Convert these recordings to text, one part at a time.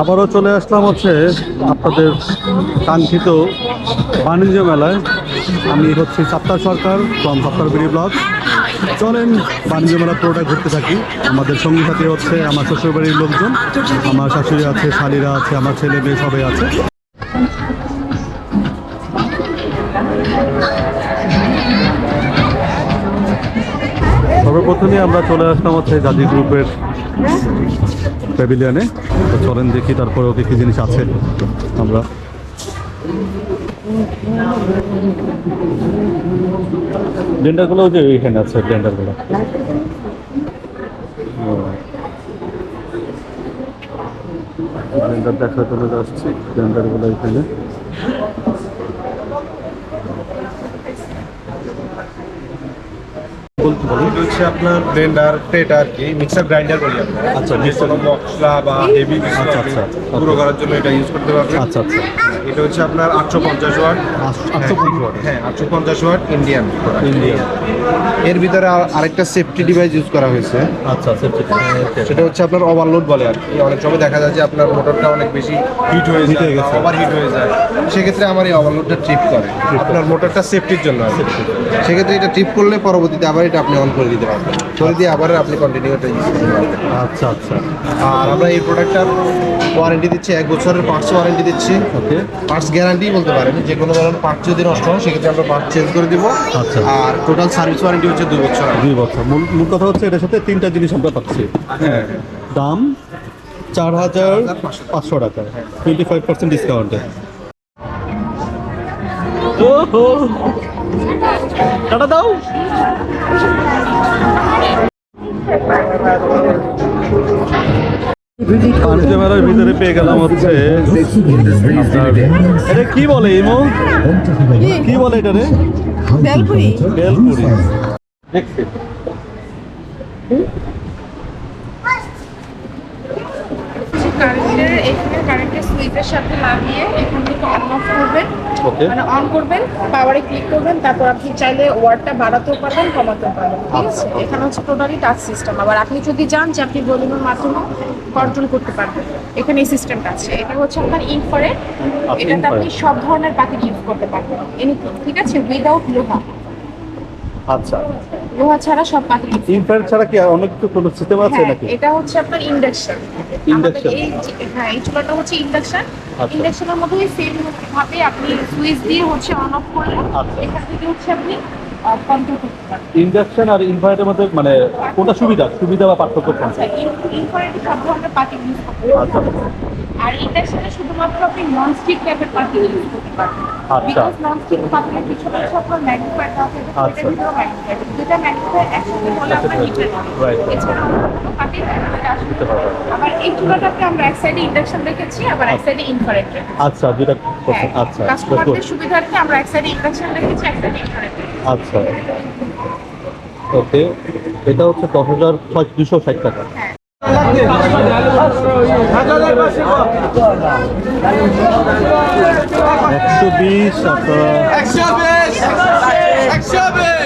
আবারও চলে আসলাম হচ্ছে আপনাদের কাঙ্ক্ষিত বাণিজ্য মেলায়। আমি হচ্ছি সাত্তার সরকার ফ্রম সাত্তার বিডি চলেন বাণিজ্য মেলা পুরোটা ঘুরতে থাকি। আমাদের সঙ্গী সাথে হচ্ছে আমার শ্বশুরবাড়ির লোকজন, আমার শাশুড়ি আছে, শালিরা আছে, আমার ছেলে মেয়ে সবাই আছে। সর্বপ্রথমে আমরা চলে আসলাম হচ্ছে গাজী গ্রুপের প্যাভিলিয়নে। তো চলেন দেখি তারপরে ওকে কি জিনিস আছে। আমরা ব্লেন্ডারগুলো ওই যে এইখানে আছে ব্লেন্ডারগুলো ব্লেন্ডার দেখা চলে যাচ্ছি ব্লেন্ডারগুলো এখানে বলতে এটা হচ্ছে আপনার ব্লেন্ডার প্লেটার আর কি মিক্সার গ্রাইন্ডার বলি আমরা। আচ্ছা, যে কোনো মশলা বা হেভি আচ্ছা, আচ্ছা, আচ্ছা। গুঁড়ো করার জন্য এটা ইউজ করতে পারবেন। আচ্ছা আচ্ছা। এটা হচ্ছে আপনার আটশো পঞ্চাশ ওয়াট। আটশো পঞ্চাশ watt। হ্যাঁ আটশো পঞ্চাশ ওয়াট ইন্ডিয়ান ইন্ডিয়া এর ভিতরে আর- আরেকটা সেফটি ডিভাইস ইউজ করা হয়েছে। আচ্ছা সেফটি সেটা হচ্ছে আপনার ওভারলোড বলে আর কি। অনেক সময় দেখা যায় যে আপনার মোটরটা অনেক বেশি হিট হয়ে যায় হয়ে গেছে। ওভার হিট হয়ে যায়। সেক্ষেত্রে আমার এই ওভারলোডটা ট্রিপ করে। আপনার মোটরটা সেফটির জন্য সেক্ষেত্রে এটা ট্রিপ করলে পরবর্তীতে আবার এটা আপনি অন করে দিতে পারবেন। করে দিয়ে আবার আপনি কন্টিনিউ এটা ইউজ করতে পারবেন। আচ্ছা আচ্ছা। আর আমরা এই প্রোডাক্টটার ওয়ারেন্টি দিচ্ছি এক বছরের পার্টস ওয়ারেন্টি দিচ্ছি। ওকে পার্টস গ্যারান্টি বলতে পারেন যে কোনো ধরনের পার্ট যদি নষ্ট হয় সেক্ষেত্রে আমরা পার্ট চেঞ্জ করে দিব। আচ্ছা। আর টোটাল সার্ভিস ওয়ারেন্টি হচ্ছে দুই বছর দুই বছর। মূল মূল কথা হচ্ছে এটার সাথে তিনটা জিনিস আমরা পাচ্ছি। হ্যাঁ। দাম চার হাজার পাঁচশো টাকা। টোয়েন্টি ফাইভ পার্সেন্ট ডিসকাউন্টে টাটা দাও। মেলার ভিতরে পেয়ে গেলাম হচ্ছে এটা কি বলে ইমো? কি বলে এটা রে? বেলপুরি। বেলপুরি দেখছি কারেন্টের এখানে কারেন্টের সুইচের সাথে লাগিয়ে এখান থেকে অন অফ করবেন। ওকে মানে অন করবেন পাওয়ারে ক্লিক করবেন তারপর আপনি চাইলে ওয়ার্ডটা বাড়াতেও পারবেন কমাতেও পারবেন। ঠিক আছে? এখানে হচ্ছে টোটালি টাচ সিস্টেম আবার আপনি যদি চান যে আপনি ভলিউমের মাধ্যমে কন্ট্রোল করতে পারবেন। এখানে এই সিস্টেমটা আছে। এটা হচ্ছে আপনার ইনফারেট এটাতে আপনি সব ধরনের পাখি ইউজ করতে পারবেন। এনিথিং ঠিক আছে? উইদাউট লোহা। আচ্ছা। লোহা ছাড়া সব পাখি ইনফ্রারেড ছাড়া কি কিছু কোনো সিস্টেম আছে হ্যাঁ, নাকি? এটা হচ্ছে আপনার ইন্ডাকশন? এই হ্যাঁ এই চুলাটা হচ্ছে ইন্ডাকশন। ইন্ডাকশনের মধ্যে সেম ভাবে আপনি সুইচ দিয়ে হচ্ছে অন অফ করলে আচ্ছা। এখান থেকে হচ্ছে আপনি ইন্ডাকশন আর ইনভার্টারের মধ্যে মানে কোনটা সুবিধা? সুবিধা বা পার্থক্য কোনটা? আচ্ছা ইনফ্রারেডে সব ধরনের পাতি ইউজ করতে আচ্ছা। আর ইন্ডাকশনে শুধুমাত্র আপনি নন স্টিক টাইপের পাতি ইউজ করতে পারবেন। আচ্ছা। আচ্ছা। দুটা আমরা এক সাইডে ইন্ডাকশন এক সাইডে আচ্ছা দুটা হ্যাঁ আচ্ছা that's good. সুবিধার্থে আমরা এক সাইডে ইন্ডাকশন রেখেছি এক সাইডে আচ্ছা। ওকে এটা হচ্ছে দশ হাজার দুশো ষাট টাকা। হ্যাঁ। একশো বিশ একশো বিশ একশো বিশ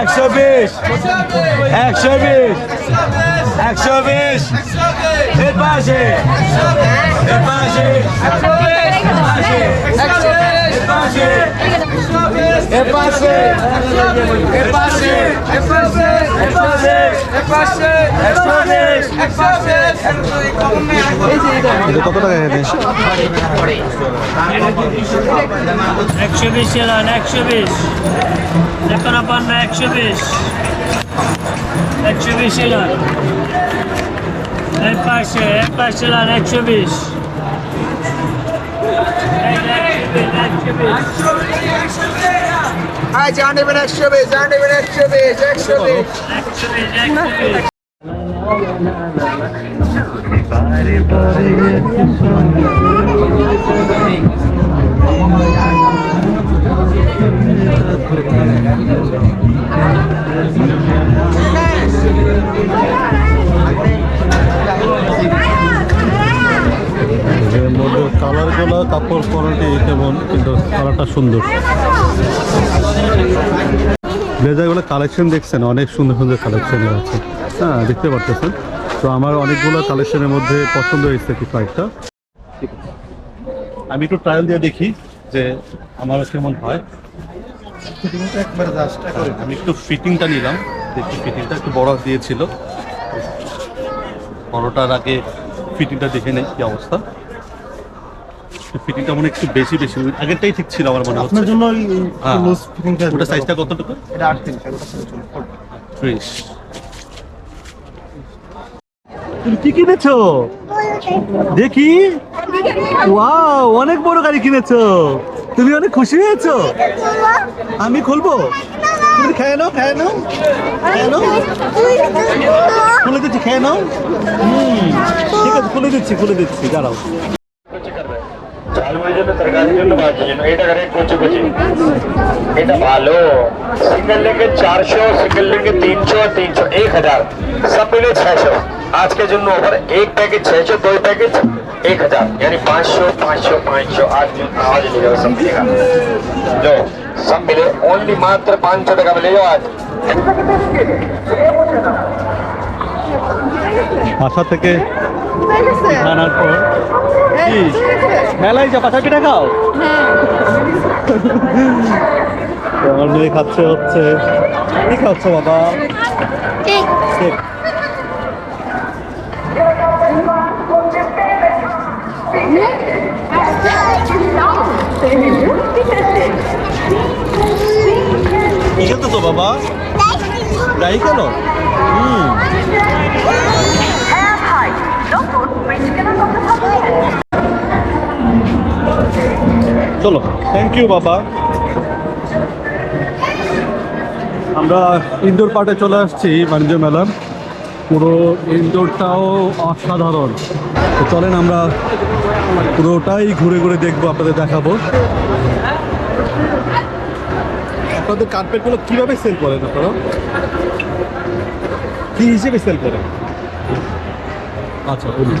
একশো বিশ একশো বিশ একশো বিশ একশো বিশ একশো বিশ এর পাশে এর পাশে এর পাশে এর পাশে একশো বিশ একশো বিশ এটা কত টাকা এখানে একশো বিশ এলান একশো বিশ। একান্ন পান্ন একশো বিশ। একশো বিশ এলান এক পাশে এক পাশে এলান একশো বিশ একশো বিশ। জান নেবেন একশো বিশ একশো বিশ একশো বিশ একশো বিশ এর মধ্যে কালারগুলো কাপড় কোয়ালিটি কেমন কিন্তু কালারটা সুন্দর। ব্লেজারগুলো কালেকশন দেখছেন, অনেক সুন্দর সুন্দর কালেকশন আছে। হ্যাঁ দেখতে পারতেছেন। তো আমার অনেকগুলো কালেকশনের মধ্যে পছন্দ হয়েছে কি কয়েকটা আমি একটু ট্রায়াল দিয়ে দেখি যে আমার কেমন হয়। আমি একটু ফিটিংটা নিলাম। দেখি ফিটিংটা একটু বড় দিয়েছিল। বড়টার আগে ফিটিংটা দেখে নেই কি অবস্থা। ফিটিংটা মনে একটু বেশি বেশি। আগেরটাই ঠিক ছিল আমার মনে হচ্ছে। আপনার জন্য হ্যাঁ। লুজ ফিটিংটা ওটা সাইজটা কতটুকু? এটা আট তিন ওটা ছিল চুল ত্রিশ। তুমি কি কিনেছো? দেখি। ওয়াও অনেক বড় গাড়ি কিনেছো। তুমি অনেক খুশি হয়েছো? আমি খুলবো? তুমি খেয়ে নাও খেয়ে নাও। খেয়ে নাও। খুলে দিচ্ছি খেয়ে নাও। হুম ঠিক আছে খুলে দিচ্ছি খুলে দিচ্ছি দাঁড়াও। ఆలుమల జొన్న తరకాలి జొన్న బాగా జొన్న ఏట రేట్ కొంచెం కొంచెం ఏట भालो सिंगल लेंगे चार सौ सिंगल लेंगे तीन सौ और तीन सौ एक हज़ार सब मिले छह सौ। आज के जुम्मन ऑफ़र एक पैकेज छह सौ, दो पैकेज एक हज़ार। यानी पाँच सौ पाँच सौ पाँच सौ। आज आज मिलेगा सब मिलेगा। जो सब मिले। ओनली मात्र पाँच सौ टका मिलेगा आज। आशा तक আনার পর। কি? মেলায় যা পাঠা পিঠা খাও? আমার মেয়ে খাচ্ছে হচ্ছে। কি খাচ্ছ বাবা? কেক। তো বাবা? গাড়ি কেন হুম। চলো। থ্যাংক ইউ বাবা। আমরা ইন্দোর পার্টে চলে আসছি, বাণিজ্য মেলার পুরো ইন্দোরটাও অসাধারণ। চলেন আমরা পুরোটাই ঘুরে ঘুরে দেখব, আপনাদের দেখাবো। আপনাদের কার্পেটগুলো কীভাবে সেল করেন আপনারা? কি হিসেবে সেল করেন? আচ্ছা বলুন।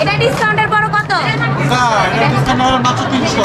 এটা ডিসকাউন্টের পর কত? মাত্র তিনশো।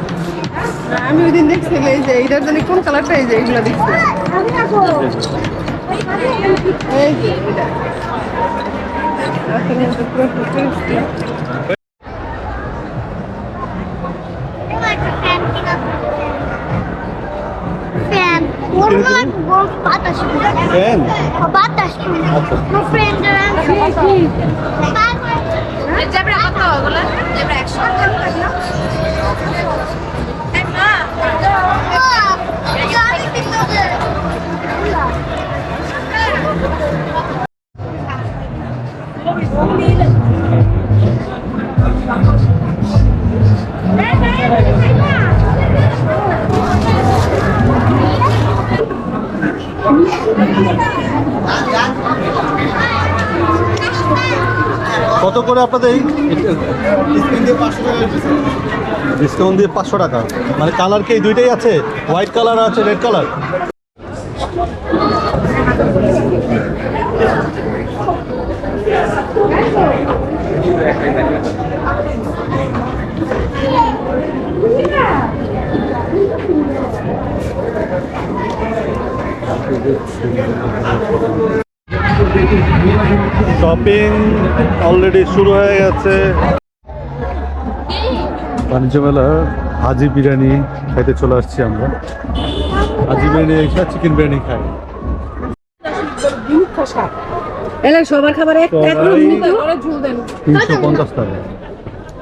আমি ওই দিন দেখছিলাম এই যে এইটার জন্য কোন কালারটা এই যে এইগুলো দেখছি? এই যে এটা। বাতাস বাতাস আপনাদের ডিসকাউন্ট দিয়ে পাঁচশো টাকা মানে কালার কি দুইটাই আছে? হোয়াইট কালার আছে রেড কালার শপিং অলরেডি শুরু হয়ে গেছে। বাণিজ্য মেলা হাজি বিরিয়ানি খাইতে চলে আসছি আমরা। হাজি বিরিয়ানি এসে চিকেন বিরিয়ানি খাই। সবার খাবার তিনশো পঞ্চাশ টাকা।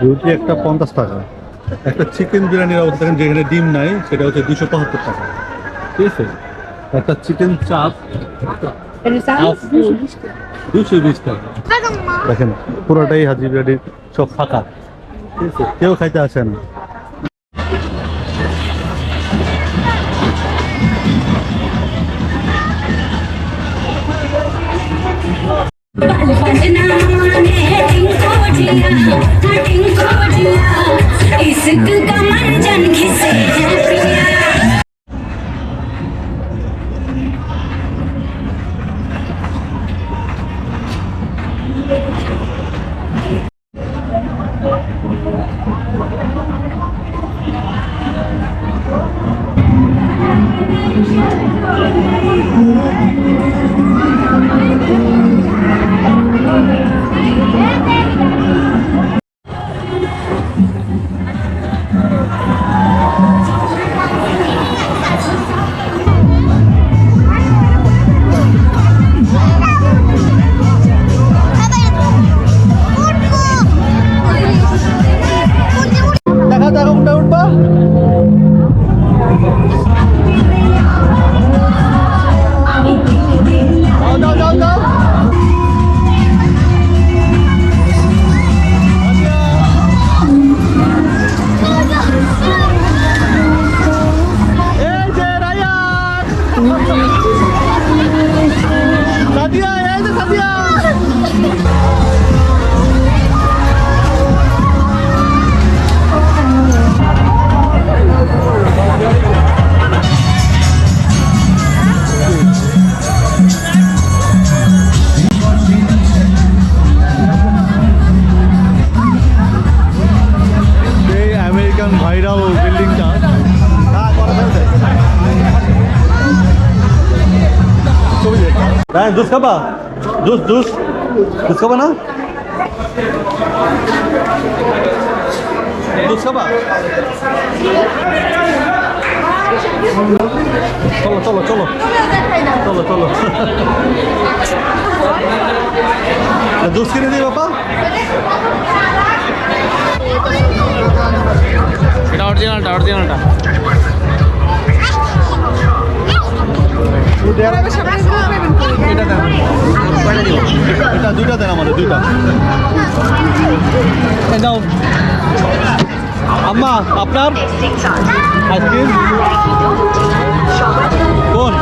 রুটি একটা পঞ্চাশ টাকা। একটা চিকেন বিরিয়ানির অবস্থা যেখানে ডিম নাই সেটা হচ্ছে দুশো পঁচাত্তর টাকা। ঠিক আছে? একটা চিকেন চাপ দেখেন পুরোটাই হাজি বিরিয়ানির সব ফাঁকা। কেউ খাইতে আসে না। इस জুস খাবা? Juice juice. জুস খাবা না? জুস খাবা? চলো চলো চলো। চলো চলো। জুস কিনে দিই বাবা। এটা অরিজিনালটা অরিজিনালটা এটা দেন আমাদের দুইটা। আম্মা আপনার? আইসক্রিম কোন?